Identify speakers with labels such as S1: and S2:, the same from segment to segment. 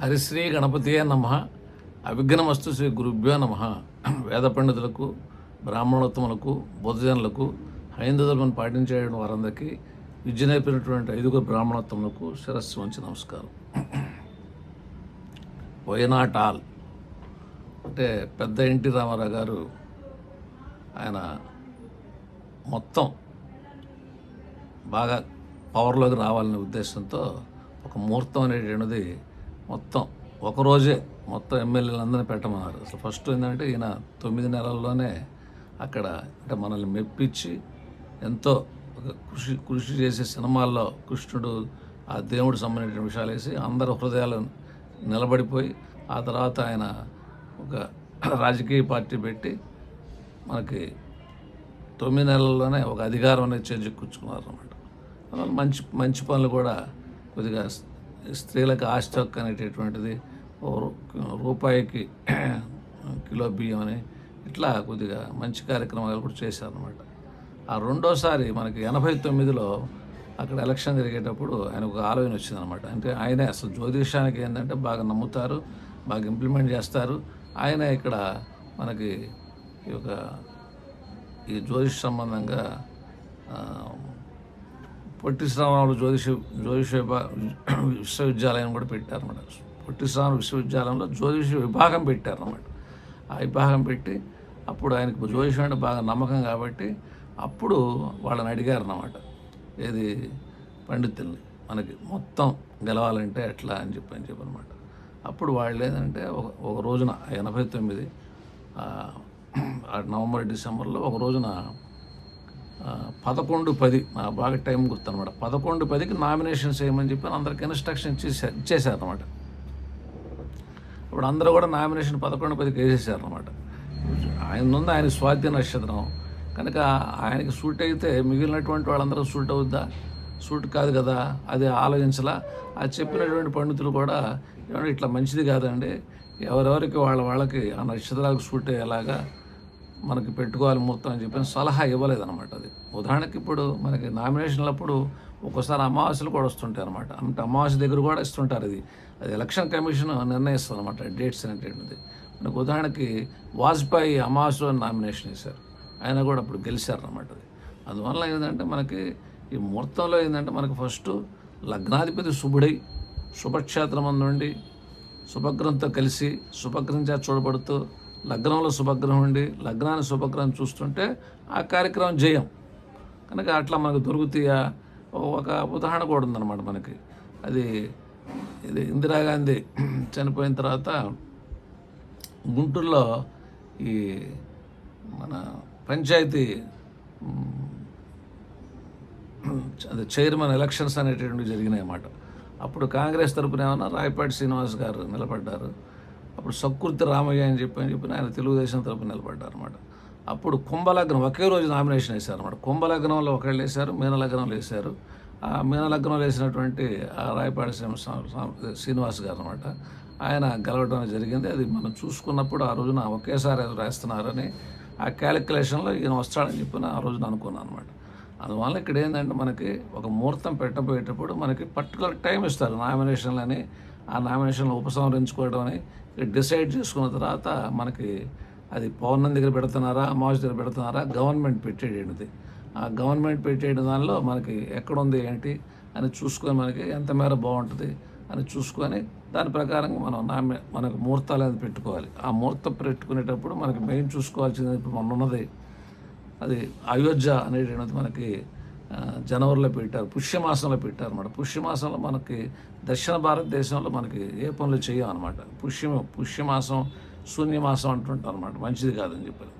S1: హరిశ్రీ గణపతియే నమ. అవిఘ్నమస్తు శ్రీ గురుభ్యో నమ. వేద పండితులకు బ్రాహ్మణోత్తములకు బుద్ధజనులకు హైందవులను పాటించే వారందరికీ విద్య నేర్పినటువంటి ఐదుగురు బ్రాహ్మణోత్తములకు శిరస్సు వంచి నమస్కారం. వైనాట్ ఆల్ అంటే పెద్ద ఎన్టీ రామారావు గారు ఆయన మొత్తం బాగా పవర్లోకి రావాలనే ఉద్దేశంతో ఒక ముహూర్తం అనేటువంటిది మొత్తం ఒకరోజే మొత్తం ఎమ్మెల్యేలందరినీ పెట్టమన్నారు. అసలు ఫస్ట్ ఏంటంటే ఈయన తొమ్మిది నెలల్లోనే అక్కడ అంటే మనల్ని మెప్పించి ఎంతో ఒక కృషి కృషి చేసే సినిమాల్లో కృష్ణుడు ఆ దేవుడు సంబంధించిన విషయాలు వేసి అందరి హృదయాలు నిలబడిపోయి ఆ తర్వాత ఆయన ఒక రాజకీయ పార్టీ పెట్టి మనకి తొమ్మిది నెలల్లోనే ఒక అధికారం అనేది చేజిక్కుంచుకున్నారు అనమాట మంచి మంచి పనులు కూడా కొద్దిగా స్త్రీలకు ఆస్తి హక్కు అనేటటువంటిది ఓ రూ- రూపాయికి కిలో బియ్యం అని ఇట్లా కొద్దిగా మంచి కార్యక్రమాలు కూడా చేశారనమాట ఆ రెండోసారి మనకి ఎనభై తొమ్మిదిలో అక్కడ ఎలక్షన్ జరిగేటప్పుడు ఆయన ఒక ఆలోచన వచ్చిందనమాట అంటే ఆయనే అసలు జ్యోతిషానికి ఏంటంటే బాగా నమ్ముతారు బాగా ఇంప్లిమెంట్ చేస్తారు. ఆయన ఇక్కడ మనకి ఈ యొక్క ఈ జ్యోతిష్ సంబంధంగా పొట్టి శ్రావణాలు జ్యోతిష జ్యోతిష విభా విశ్వవిద్యాలయం కూడా పెట్టారన్నమాట. పొట్టి శ్రావణ విశ్వవిద్యాలయంలో జ్యోతిష విభాగం పెట్టారన్నమాట. ఆ విభాగం పెట్టి అప్పుడు ఆయనకు జ్యోతిషం అంటే బాగా నమ్మకం కాబట్టి అప్పుడు వాళ్ళని అడిగారన్నమాట. ఏది పండితుల్ని? మనకి మొత్తం గెలవాలంటే ఎట్లా అని చెప్పి అని చెప్పి అనమాట అప్పుడు వాళ్ళు ఏంటంటే ఒక ఒక రోజున ఎనభై తొమ్మిది నవంబర్ డిసెంబర్లో ఒక రోజున పదకొండు పది. నా బాగా టైం గుర్తనమాట. పదకొండు పదికి నామినేషన్స్ చేయమని చెప్పి అందరికి ఇన్స్ట్రక్షన్ ఇచ్చేసారు ఇచ్చేసారనమాట ఇప్పుడు అందరూ కూడా నామినేషన్ పదకొండు పదికి వేసేసారనమాట. ఆయన ఉంది ఆయన స్వాతి నక్షత్రం. కనుక ఆయనకి సూట్ అయితే మిగిలినటువంటి వాళ్ళందరూ సూట్ అవుద్దా? సూట్ కాదు కదా అది ఆలోచించలా. ఆ చెప్పినటువంటి పండితులు కూడా ఏమంటే ఇట్లా మంచిది కాదండి. ఎవరెవరికి వాళ్ళ వాళ్ళకి ఆ నక్షత్రాలకు సూట్ అయ్యేలాగా మనకి పెట్టుకోవాలి ముహూర్తం అని చెప్పి సలహా ఇవ్వలేదన్నమాట అది. ఉదాహరణకి ఇప్పుడు మనకి నామినేషన్లప్పుడు ఒక్కోసారి అమావాస్యలు కూడా వస్తుంటాయి అనమాట అంటే అమావాస్య దగ్గర కూడా ఇస్తుంటారు ఇది. అది ఎలక్షన్ కమిషన్ నిర్ణయిస్తుంది అనమాట డేట్స్ అనేటువంటిది. మనకు ఉదాహరణకి వాజ్పేయి అమావాస్యలో నామినేషన్ వేశారు. ఆయన కూడా అప్పుడు గెలిచారనమాట అది. అందువల్ల ఏంటంటే మనకి ఈ ముహూర్తంలో ఏంటంటే మనకి ఫస్ట్ లగ్నాధిపతి శుభుడై శుభక్షేత్రం నుండి శుభగ్రంతో కలిసి శుభగ్రంచా చూడబడుతూ లగ్నంలో శుభగ్రహం ఉండి లగ్నాన్ని శుభగ్రహం చూస్తుంటే ఆ కార్యక్రమం జయం. కనుక అట్లా మనకు దొరుకుతాయా? ఒక ఉదాహరణ కూడా ఉందన్నమాట మనకి. అది ఇది ఇందిరాగాంధీ చనిపోయిన తర్వాత గుంటూరులో ఈ మన పంచాయతీ అది చైర్మన్ ఎలక్షన్స్ అనేటువంటివి జరిగినాయి అన్నమాట అప్పుడు కాంగ్రెస్ తరపున ఏమన్నా రాయపాటి శ్రీనివాస్ గారు నిలబడ్డారు. అప్పుడు సక్కుర్తి రామయ్య అని చెప్పి అని చెప్పి ఆయన తెలుగుదేశం తరపున నిలబడ్డారు అనమాట అప్పుడు కుంభలగ్నం ఒకే రోజు నామినేషన్ వేశారు అనమాట కుంభలగ్నంలో ఒకళ్ళు వేశారు మీనలగ్నంలో వేశారు. ఆ మీనలగ్నంలో వేసినటువంటి ఆ రాయపాటి శ్రీనివాస్ గారు అనమాట ఆయన గెలవడం జరిగింది. అది మనం చూసుకున్నప్పుడు ఆ రోజున ఒకేసారి రాస్తున్నారని ఆ క్యాలిక్యులేషన్లో ఈయన వస్తాడని చెప్పి ఆ రోజున అనుకున్నాను అనమాట అందువల్ల ఇక్కడ ఏంటంటే మనకి ఒక ముహూర్తం పెట్టబోయేటప్పుడు మనకి పర్టికులర్ టైం ఇస్తారు నామినేషన్లని. ఆ నామినేషన్లు ఉపసంహరించుకోవడం అని డిసైడ్ చేసుకున్న తర్వాత మనకి అది పౌర్ణం దగ్గర పెడుతున్నారా అమావాస్య దగ్గర పెడుతున్నారా గవర్నమెంట్ పెట్టేయడిది ఆ గవర్నమెంట్ పెట్టేయడం దానిలో మనకి ఎక్కడుంది ఏంటి అని చూసుకొని మనకి ఎంత మేర బాగుంటుంది అని చూసుకొని దాని ప్రకారంగా మనం నామి మనకు ముహూర్తాలు అనేది పెట్టుకోవాలి. ఆ ముహూర్తం పెట్టుకునేటప్పుడు మనకి మెయిన్ చూసుకోవాల్సింది ఇప్పుడు మొన్న ఉన్నది అది అయోధ్య అనేటువంటిది మనకి జనవరిలో పెట్టారు పుష్యమాసంలో పెట్టారు అనమాట పుష్యమాసంలో మనకి దక్షిణ భారతదేశంలో మనకి ఏ పనులు చేయం అనమాట పుష్యం పుష్యమాసం శూన్యమాసం అంటుంటారు అనమాట మంచిది కాదని చెప్పారు.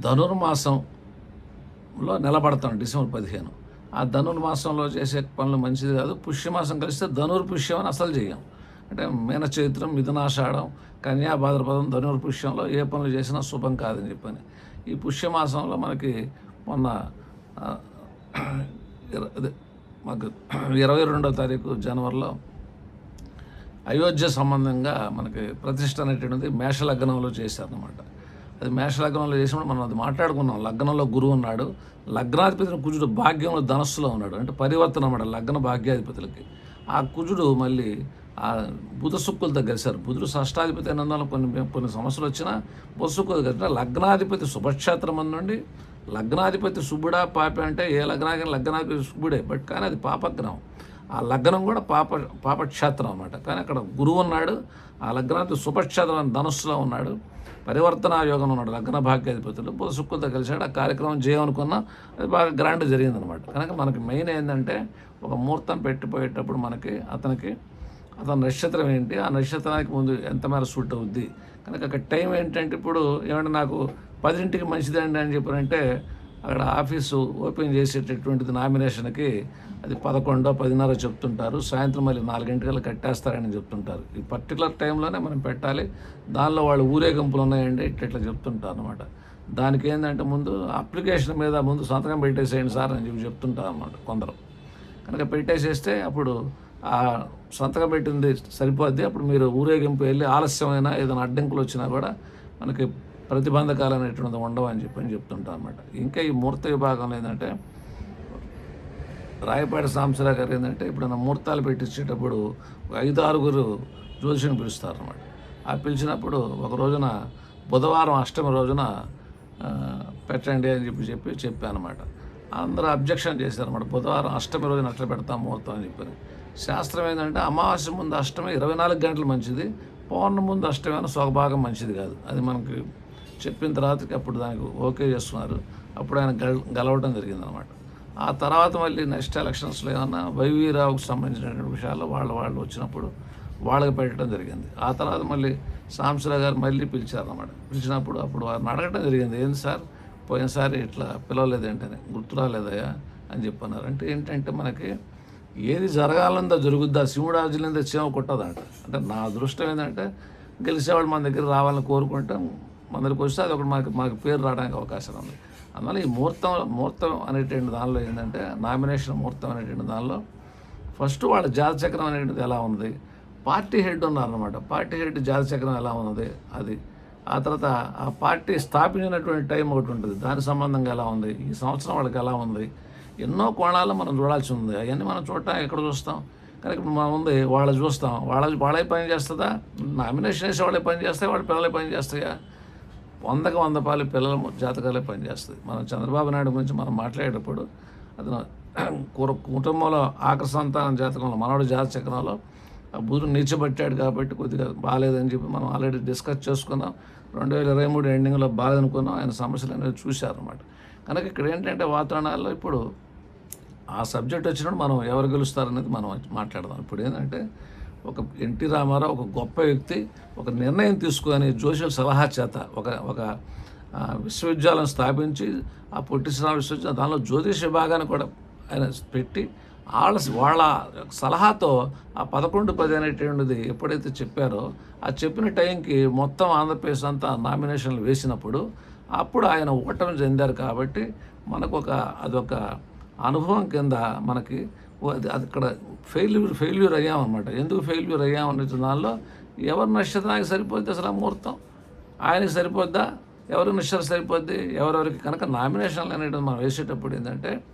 S1: ధనుర్మాసంలో నిలబడతాం డిసెంబర్ పదిహేను. ఆ ధనుర్మాసంలో చేసే పనులు మంచిది కాదు. పుష్యమాసం కలిస్తే ధనుర్పుష్యం అని అసలు చేయం అంటే మీన చైత్రం మిథునాషాఢం కన్యా భాద్రపదం ధనుర్పుష్యంలో ఏ పనులు చేసినా శుభం కాదని చెప్పని. ఈ పుష్యమాసంలో మనకి మొన్న మాకు ఇరవై రెండో తారీఖు జనవరిలో అయోధ్య సంబంధంగా మనకి ప్రతిష్ట అనేటువంటిది మేషలగ్నంలో చేశారనమాట అది మేష లగ్నంలో చేసినప్పుడు మనం అది మాట్లాడుకున్నాం. లగ్నంలో గురువు ఉన్నాడు. లగ్నాధిపతిని కుజుడు భాగ్యంలో ధనస్సులో ఉన్నాడు. అంటే పరివర్తన అన్నమాట లగ్న భాగ్యాధిపతులకి. ఆ కుజుడు మళ్ళీ ఆ బుధ శుక్కులతో కలిశారు బుధుడు షష్టాధిపతి అయినందువల్ల కొన్ని కొన్ని సమస్యలు వచ్చినా బుధ శుక్కులు కలిసిన లగ్నాధిపతి శుభక్షేత్రం నుండి లగ్నాధిపతి శుభుడా పాప అంటే ఏ లగ్నానికి లగ్నాధిపతి శుభుడే బట్ కానీ అది పాపగ్రహం. ఆ లగ్నం కూడా పాప పాపక్షేత్రం అనమాట కానీ అక్కడ గురువు ఉన్నాడు ఆ లగ్నాధిపతి శుభక్షేత్రం అని ధనుస్సులో ఉన్నాడు పరివర్తన యోగం ఉన్నాడు లగ్న భాగ్యాధిపతులు బుధ శుక్కులతో కలిశాడు ఆ కార్యక్రమం చేయమనుకున్నా అది బాగా గ్రాండ్ జరిగిందనమాట కనుక మనకి మెయిన్ ఏంటంటే ఒక ముహూర్తం పెట్టిపోయేటప్పుడు మనకి అతనికి అతని నక్షత్రం ఏంటి ఆ నక్షత్రానికి ముందు ఎంత మేర సూట్ అవుద్ది. కనుక అక్కడ టైం ఏంటంటే ఇప్పుడు ఏమంటే నాకు పదింటికి మంచిదండి అని చెప్పారంటే అక్కడ ఆఫీసు ఓపెన్ చేసేటటువంటిది నామినేషన్కి అది పదకొండో పదిన్నర చెప్తుంటారు. సాయంత్రం మళ్ళీ నాలుగింటికల్లా కట్టేస్తారని చెప్తుంటారు. ఈ పర్టికులర్ టైంలోనే మనం పెట్టాలి. దానిలో వాళ్ళు ఊరేగింపులు ఉన్నాయండి ఇట్లా చెప్తుంటారు అనమాట దానికి ఏంటంటే ముందు అప్లికేషన్ మీద ముందు సంతకం పెట్టేసేయండి సార్ అని చెప్పి చెప్తుంటారు అనమాట కొందరు. కనుక పెట్టేసేస్తే అప్పుడు ఆ సంతకం పెట్టింది సరిపోద్ది. అప్పుడు మీరు ఊరేగింపు వెళ్ళి ఆలస్యమైన ఏదైనా అడ్డంకులు వచ్చినా కూడా మనకి ప్రతిబంధకాలు అనేటువంటిది ఉండవు అని చెప్పి అని చెప్తుంటాం అనమాట ఇంకా ఈ మూర్త విభాగంలో ఏంటంటే రాయపాటి సాంబశివరావు గారు ఏంటంటే ఇప్పుడు ముహూర్తాలు పెట్టించేటప్పుడు ఐదు ఆరుగురు జ్యోతిషుని పిలుస్తారు అనమాట ఆ పిలిచినప్పుడు ఒక రోజున బుధవారం అష్టమి రోజున పెట్టండి అని చెప్పి చెప్పి చెప్పాను అనమాట అందరూ అబ్జెక్షన్ చేశారన్నమాట. బుధవారం అష్టమి రోజున అట్లా పెడతాం ముహూర్తం అని చెప్పి శాస్త్రం ఏంటంటే అమావాస్య ముందు అష్టమి ఇరవై నాలుగు గంటలు మంచిది పౌర్ణమి ముందు అష్టమి అని స్వభాగం మంచిది కాదు. అది మనకి చెప్పిన తర్వాతకి అప్పుడు దానికి ఓకే చేస్తున్నారు. అప్పుడు ఆయన గెల గెలవడం జరిగిందనమాట ఆ తర్వాత మళ్ళీ నెక్స్ట్ ఎలక్షన్స్లో ఏమన్నా వైవీరావుకు సంబంధించినటువంటి విషయాల్లో వాళ్ళ వాళ్ళు వచ్చినప్పుడు వాళ్ళకి పెట్టడం జరిగింది. ఆ తర్వాత మళ్ళీ సాంసరావు గారు మళ్ళీ పిలిచారన్నమాట. పిలిచినప్పుడు అప్పుడు వారిని అడగడం జరిగింది. ఏంది సార్? పోయినసారి ఇట్లా పిలవలేదేంటని. గుర్తు రాలేదయా అని చెప్పన్నారు. అంటే ఏంటంటే మనకి ఏది జరగాలందా జరుగుద్దా? శివుడు ఆజులందా చీమ కొట్టదంట. అంటే నా అదృష్టం ఏంటంటే గెలిచేవాళ్ళు మన దగ్గర రావాలని కోరుకుంటాం. మన వస్తే అది ఒకటి మాకు మాకు పేరు రావడానికి అవకాశం ఉంది. అందువల్ల ఈ ముహూర్తం ముహూర్తం అనేటువంటి దానిలో ఏంటంటే నామినేషన్ ముహూర్తం అనేటువంటి దానిలో ఫస్ట్ వాళ్ళ జాతచక్రం అనేటువంటిది అనేటిది ఎలా ఉంది పార్టీ హెడ్ ఉన్నారనమాట పార్టీ హెడ్ జాతచక్రం ఎలా ఉన్నది? అది. ఆ తర్వాత ఆ పార్టీ స్థాపించినటువంటి టైం ఒకటి ఉంటుంది. దాని సంబంధంగా ఎలా ఉంది? ఈ సంవత్సరం వాళ్ళకి ఎలా ఉంది? ఎన్నో కోణాలు మనం చూడాల్సి ఉంది. అవన్నీ మనం చూడటం ఎక్కడ చూస్తాం? కనుక ఇప్పుడు మనం ఉంది వాళ్ళు చూస్తాం. వాళ్ళ వాళ్ళే పని చేస్తుందా? నామినేషన్ వేసే వాళ్ళే పని చేస్తాయి? వాళ్ళ పిల్లలే పని చేస్తాయా? వందకు వంద పాలు పిల్లల జాతకాలే పనిచేస్తుంది మనం చంద్రబాబు నాయుడు గురించి మనం మాట్లాడేటప్పుడు అతను కుర- కుటుంబంలో ఆకర సంతానం జాతకంలో మనవడు జాత చక్రంలో ఆ బుధుడు నిలిచిపెట్టాడు కాబట్టి కొద్దిగా బాగాలేదని చెప్పి మనం ఆల్రెడీ డిస్కస్ చేసుకున్నాం. రెండు వేల ఇరవై మూడు ఎండింగ్లో బాగాలనుకున్నాం ఆయన సమస్యలు అనేవి చూశారన్నమాట. కనుక ఇక్కడ ఏంటంటే వాతావరణాల్లో ఇప్పుడు ఆ సబ్జెక్ట్ వచ్చినప్పుడు మనం ఎవరు గెలుస్తారనేది మనం మాట్లాడదాం. ఇప్పుడు ఏంటంటే ఒక ఎన్టీ రామారావు ఒక గొప్ప వ్యక్తి ఒక నిర్ణయం తీసుకొని జోషుల సలహా చేత ఒక ఒక విశ్వవిద్యాలయం స్థాపించి ఆ పొట్టి శ్రీరామ విశ్వవిద్యాలయం దానిలో జ్యోతిష విభాగాన్ని కూడా ఆయన పెట్టి వాళ్ళ వాళ్ళ సలహాతో ఆ పదకొండు పది అనేటువంటిది ఎప్పుడైతే చెప్పారో ఆ చెప్పిన టైంకి మొత్తం ఆంధ్రప్రదేశ్ అంతా నామినేషన్లు వేసినప్పుడు అప్పుడు ఆయన ఓటమి చెందారు కాబట్టి మనకు ఒక అదొక అనుభవం కింద మనకి అక్కడ ఫెయిల్యూర్ ఫెయిల్యూర్ అయ్యామన్నమాట ఎందుకు ఫెయిల్యూర్ అయ్యామనే దానిలో ఎవరి నక్షత్రానికి సరిపోద్ది అసలు ఆ ముహూర్తం? ఆయనకి సరిపోద్దా? ఎవరి నక్షత్రం సరిపోద్ది? ఎవరెవరికి? కనుక నామినేషన్లు అనేది మనం వేసేటప్పుడు ఏంటంటే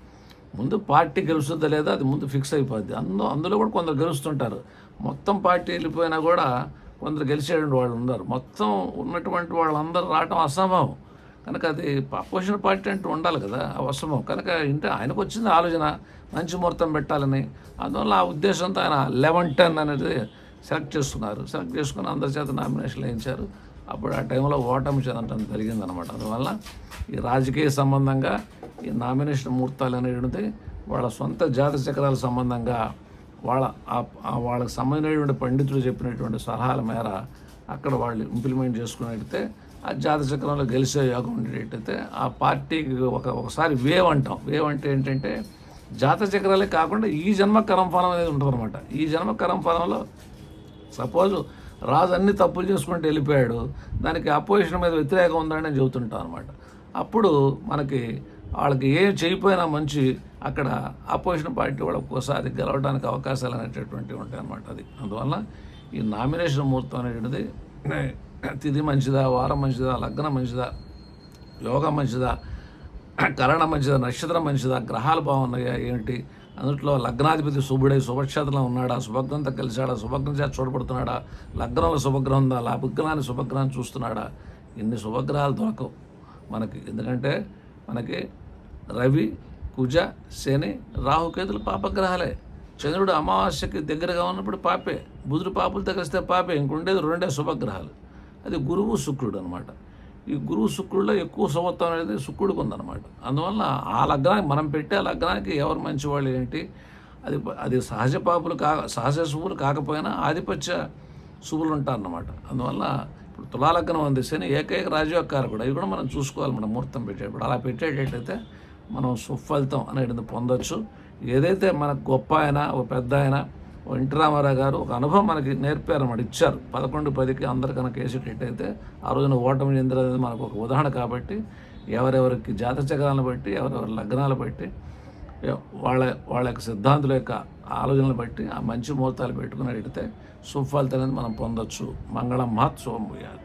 S1: ముందు పార్టీ గెలుస్తుందా లేదా అది ముందు ఫిక్స్ అయిపోద్ది. అందులో అందులో కూడా కొందరు గెలుస్తుంటారు. మొత్తం పార్టీ వెళ్ళిపోయినా కూడా కొందరు గెలిచేటువంటి వాళ్ళు ఉన్నారు మొత్తం ఉన్నటువంటి వాళ్ళందరూ రావటం అసంభవం. కనుక అది అపోజిషన్ పార్టీ అంటూ ఉండాలి కదా అవసరం కనుక ఇంటే ఆయనకు వచ్చింది ఆలోచన మంచి ముహూర్తం పెట్టాలని. అందువల్ల ఆ ఉద్దేశంతో ఆయన లెవెన్ టెన్ అనేది సెలెక్ట్ చేసుకున్నారు. సెలెక్ట్ చేసుకుని అందరి చేత నామినేషన్లు వేయించారు. అప్పుడు ఆ టైంలో ఓటమి చెందడం జరిగిందనమాట అందువల్ల ఈ రాజకీయ సంబంధంగా ఈ నామినేషన్ ముహూర్తాలు అనేటువంటిది వాళ్ళ సొంత జాతి చక్రాల సంబంధంగా వాళ్ళ వాళ్ళకి సంబంధించినటువంటి పండితులు చెప్పినటువంటి సలహాల మేర అక్కడ వాళ్ళు ఇంప్లిమెంట్ చేసుకున్నట్టయితే ఆ జాతి చక్రంలో గెలిచే యోగం ఉండేటైతే ఆ పార్టీకి ఒక ఒకసారి వేవ్ అంటాం. వేవ్ అంటే ఏంటంటే జాత చక్రాలే కాకుండా ఈ జన్మ కరం ఫలం అనేది ఉంటుంది అనమాట ఈ జన్మ కరం ఫలంలో సపోజ్ రాజు అన్ని తప్పులు చేసుకుంటూ వెళ్ళిపోయాడు దానికి అపోజిషన్ మీద వ్యతిరేకం ఉందని నేను చెబుతుంటాను అనమాట అప్పుడు మనకి వాళ్ళకి ఏం చేయకపోయినా మంచి అక్కడ అపోజిషన్ పార్టీ వాళ్ళకి ఒక్కోసారి గెలవడానికి అవకాశాలు అనేటటువంటివి ఉంటాయి అనమాట అది అందువల్ల ఈ నామినేషన్ ముహూర్తం అనేటువంటిది తిథి మంచిదా వారం మంచిదా లగ్నం మంచిదా యోగం మంచిదా కరణ మంచిదా నక్షత్రం మంచిదా గ్రహాలు బాగున్నాయా ఏంటి? అందుట్లో లగ్నాధిపతి శుభుడై శుభక్షేత్రంలో ఉన్నాడా? శుభగ్రంతో కలిశాడా? శుభగ్రం చేత చూడబడుతున్నాడా? లగ్నంలో శుభగ్రహం ఉందా? లగ్నాన్ని శుభగ్రహాన్ని చూస్తున్నాడా? ఇన్ని శుభగ్రహాలు దొరకవు మనకి. ఎందుకంటే మనకి రవి కుజ శని రాహుకేతులు పాపగ్రహాలే. చంద్రుడు అమావాస్యకి దగ్గరగా ఉన్నప్పుడు పాపే. బుధుడు పాపులతో కలిస్తే పాపే. ఇంకుండేది రెండే శుభగ్రహాలు. అది గురువు శుక్రుడు అనమాట ఈ గురువు శుక్రుడిలో ఎక్కువ సమత్వం అనేది శుక్రుడికి ఉందన్నమాట. అందువల్ల ఆ లగ్నానికి మనం పెట్టే ఆ లగ్నానికి ఎవరు మంచివాళ్ళు ఏంటి? అది అది సహజ పాపులు కా సహజ శుభులు కాకపోయినా ఆధిపత్య శుభులు ఉంటారన్నమాట. అందువల్ల ఇప్పుడు తులాలగ్నం ఉంది శని ఏకైక రాజయోగకారకుడు అవి కూడా మనం చూసుకోవాలి మనం ముహూర్తం పెట్టేటప్పుడు. అలా పెట్టేటట్లయితే మనం సుఫలితం అనేది పొందొచ్చు. ఏదైతే మనకు గొప్ప అయినా ఒక పెద్ద అయినా ఎన్టీ రామారావు గారు ఒక అనుభవం మనకి నేర్పారన్నమాట ఇచ్చారు. పదకొండు పదికి అందరు కనుక వేసేటట్టయితే ఆ రోజున ఓటమి చెందినది మనకు ఒక ఉదాహరణ కాబట్టి ఎవరెవరికి జాత చక్రాలను బట్టి ఎవరెవరి లగ్నాలు బట్టి వాళ్ళ వాళ్ళ యొక్క సిద్ధాంతుల యొక్క ఆలోచనలు బట్టి ఆ మంచి ముహూర్తాలు పెట్టుకున్నట్టయితే సుఫలితం అనేది మనం పొందొచ్చు. మంగళం మహత్సవం పోయాలి